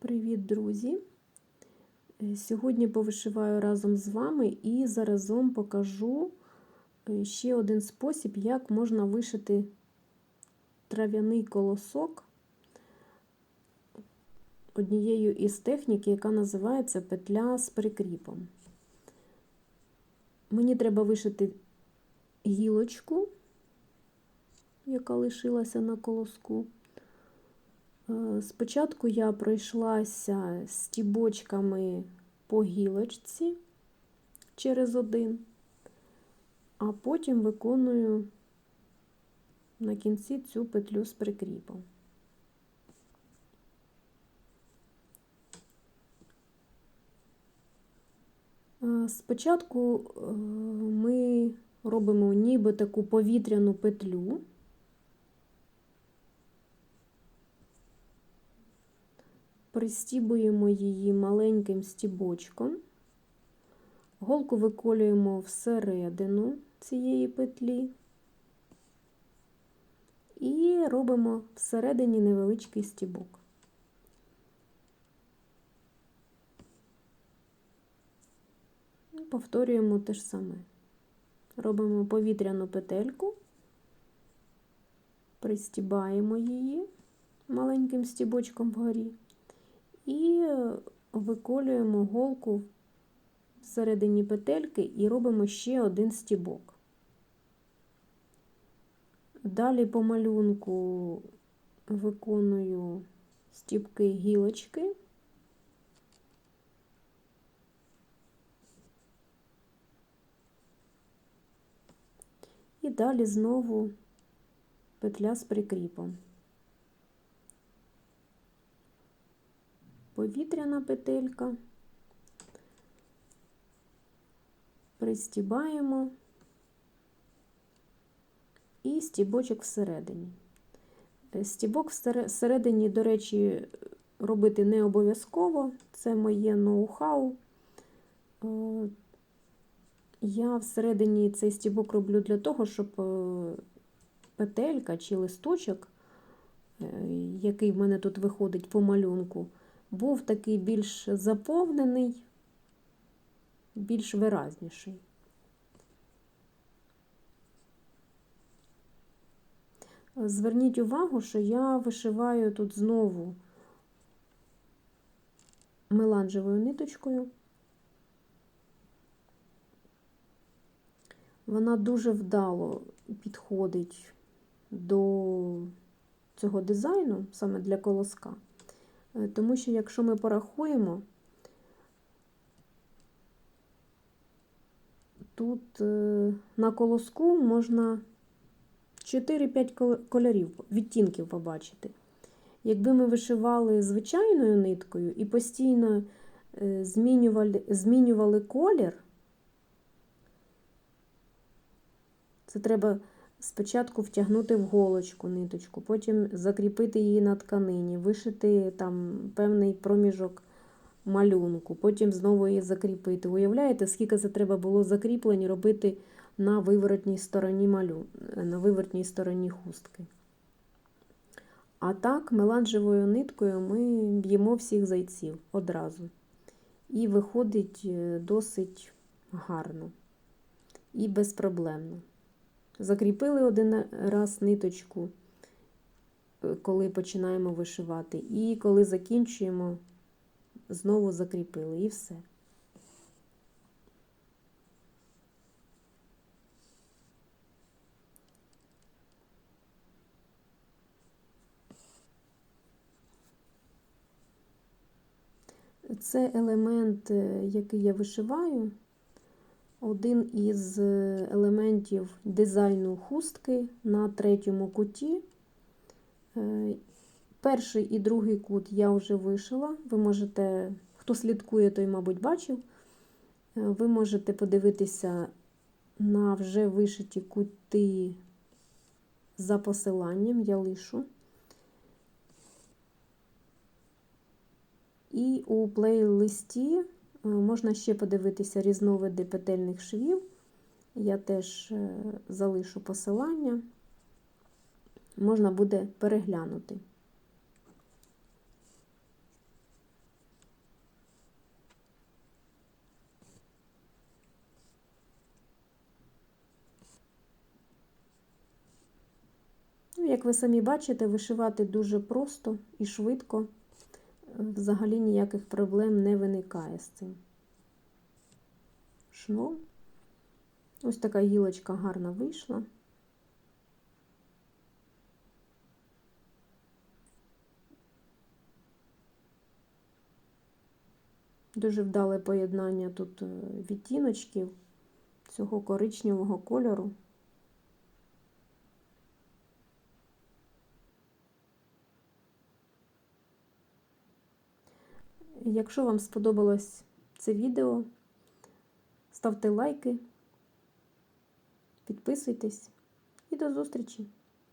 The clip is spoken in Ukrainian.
Привіт, друзі! Е, Сьогодні повишиваю разом з вами і заразом покажу е, ще один спосіб, як можна вишити трав'яний колосок однією із технік, яка називається петля з прикріпом. Мені треба вишити гілочку, яка лишилася на колоску. Е, спочатку я пройшлася стібочками по гілочці через один, а потім виконую на кінці цю петлю з прикріпом. Е, спочатку е, ми робимо ніби таку повітряну петлю. Пристібуємо її маленьким стібочком, голку виколюємо всередину цієї петлі і робимо всередині невеличкий стібок. Повторюємо те ж саме. Робимо повітряну петельку, пристібаємо її маленьким стібочком вгорі і виколюємо голку всередині петельки і робимо ще один стібок. Далі по малюнку виконую стібки гілочки. І далі знову петля з прикріпом. Повітряна петелька, пристібаємо і стібочок всередині. Стібок всередині, до речі, робити не обов'язково, це моє ноу-хау. Е, я всередині цей стібок роблю для того, щоб е, петелька чи листочок, е, який в мене тут виходить по малюнку, був такий більш заповнений, більш виразніший. Зверніть увагу, що я вишиваю тут знову меланжевою ниточкою. Вона дуже вдало підходить до цього дизайну, саме для колоска. Е, тому що, якщо ми порахуємо, тут е, на колоску можна 4-5 кольорів, відтінків побачити. Якби ми вишивали звичайною ниткою і постійно е, змінювали, змінювали колір, це треба Спочатку втягнути в голочку ниточку, потім закріпити її на тканині, вишити там певний проміжок малюнку, потім знову її закріпити. Уявляєте, скільки це треба було закріплень робити на виворотній стороні малю... на виворотній стороні хустки. А так, меланжевою ниткою ми б'ємо всіх зайців одразу. І виходить е, досить гарно і безпроблемно. Закріпили один раз ниточку, е, коли починаємо вишивати, і коли закінчуємо, знову закріпили. І все. Це елемент, е, який я вишиваю один із е, елементів дизайну хустки на третьому куті. Е, перший і другий кут я вже вишила. Ви можете, хто слідкує, той, мабуть, бачив. Е, ви можете подивитися на вже вишиті кути за посиланням, я лишу. І у плейлисті Е, можна ще подивитися різновиди петельних швів. Я теж е, залишу посилання, можна буде переглянути. Ну, як ви самі бачите, вишивати дуже просто і швидко. Взагалі ніяких проблем не виникає з цим швом. Ось така гілочка гарна вийшла. Дуже вдале поєднання тут е, відтіночків цього коричневого кольору. Якщо вам сподобалось це відео, ставте лайки, підписуйтесь і до зустрічі!